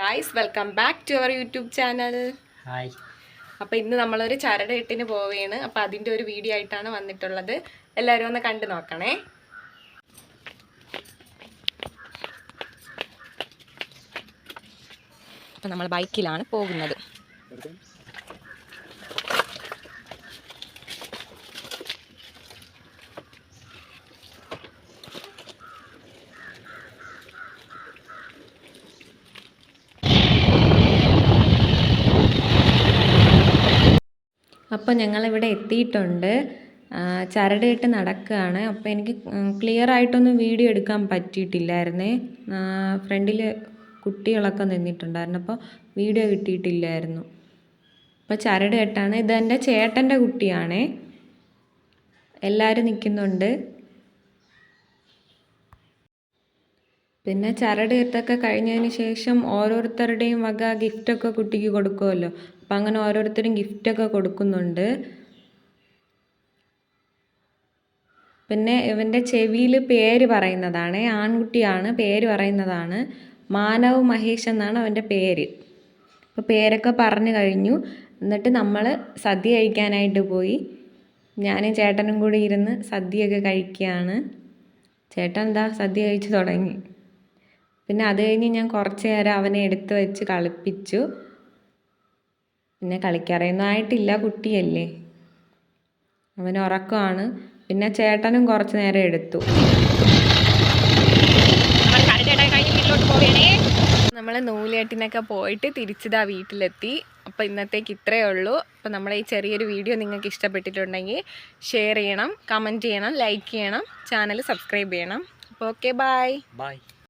Guys welcome back to our YouTube channel hi അപ്പോൾ ഇന്ന് നമ്മളൊരു ചരട് ഇട്ടിന് പോവുകയാണ് അപ്പോൾ അതിന്റെ ഒരു വീഡിയോ ആയിട്ടാണ് വന്നിട്ടുള്ളത്. എല്ലാവരും ഒന്ന് കണ്ടു നോക്കണേ. അപ്പോൾ നമ്മൾ ബൈക്കിലാണ് പോകുന്നത്. അപ്പോൾ ഞങ്ങളിവിടെ എത്തിയിട്ടുണ്ട്. ചരട് നടക്കുകയാണ് അപ്പോൾ എനിക്ക് ക്ലിയർ ആയിട്ടൊന്നും വീഡിയോ എടുക്കാൻ പറ്റിയിട്ടില്ലായിരുന്നേ. ഫ്രണ്ടിൽ കുട്ടികളൊക്കെ നിന്നിട്ടുണ്ടായിരുന്നു. അപ്പോൾ വീഡിയോ കിട്ടിയിട്ടില്ലായിരുന്നു. അപ്പോൾ ചരട് കെട്ടാണ്. ഇതെന്റെ ചേട്ടന്റെ കുട്ടിയാണേ. എല്ലാവരും നിൽക്കുന്നുണ്ട് പിന്നെ ചരട് കെട്ടൊക്കെ കഴിഞ്ഞതിന് ശേഷം ഓരോരുത്തരുടെയും വക ഗിഫ്റ്റൊക്കെ കുട്ടിക്ക് കൊടുക്കുമല്ലോ അപ്പം അങ്ങനെ ഓരോരുത്തരും ഗിഫ്റ്റൊക്കെ കൊടുക്കുന്നുണ്ട്. പിന്നെ ഇവന്റെ ചെവിയിൽ പേര് പറയുന്നതാണ് ആൺകുട്ടിയാണ് പേര് പറയുന്നതാണ്. മാനവ് മഹേഷ് എന്നാണ് അവന്റെ പേര്. അപ്പോൾ പേരൊക്കെ പറഞ്ഞു കഴിഞ്ഞു. എന്നിട്ട് നമ്മൾ സദ്യ കഴിക്കാനായിട്ട് പോയി. ഞാനും ചേട്ടനും കൂടി ഇരുന്ന് സദ്യയൊക്കെ കഴിക്കുകയാണ്. ചേട്ടൻ എന്താ സദ്യ കഴിച്ചു തുടങ്ങി. പിന്നെ അത് കഴിഞ്ഞ് ഞാൻ കുറച്ച് നേരം അവനെ എടുത്ത് വെച്ച് കളിപ്പിച്ചു. പിന്നെ കളിക്കാറൊന്നും ആയിട്ടില്ല കുട്ടിയല്ലേ. അവൻ ഉറക്കമാണ്. പിന്നെ ചേട്ടനും കുറച്ച് നേരം എടുത്തു. നമ്മൾ നൂലേട്ടിനൊക്കെ പോയിട്ട് തിരിച്ചിതാ വീട്ടിലെത്തി. അപ്പോൾ ഇന്നത്തേക്ക് ഇത്രയേ ഉള്ളൂ. അപ്പോൾ നമ്മുടെ ഈ ചെറിയൊരു വീഡിയോ നിങ്ങൾക്ക് ഇഷ്ടപ്പെട്ടിട്ടുണ്ടെങ്കിൽ ഷെയർ ചെയ്യണം കമന്റ് ചെയ്യണം ലൈക്ക് ചെയ്യണം ചാനൽ സബ്സ്ക്രൈബ് ചെയ്യണം. അപ്പോൾ ഓക്കെ ബായ് ബായ്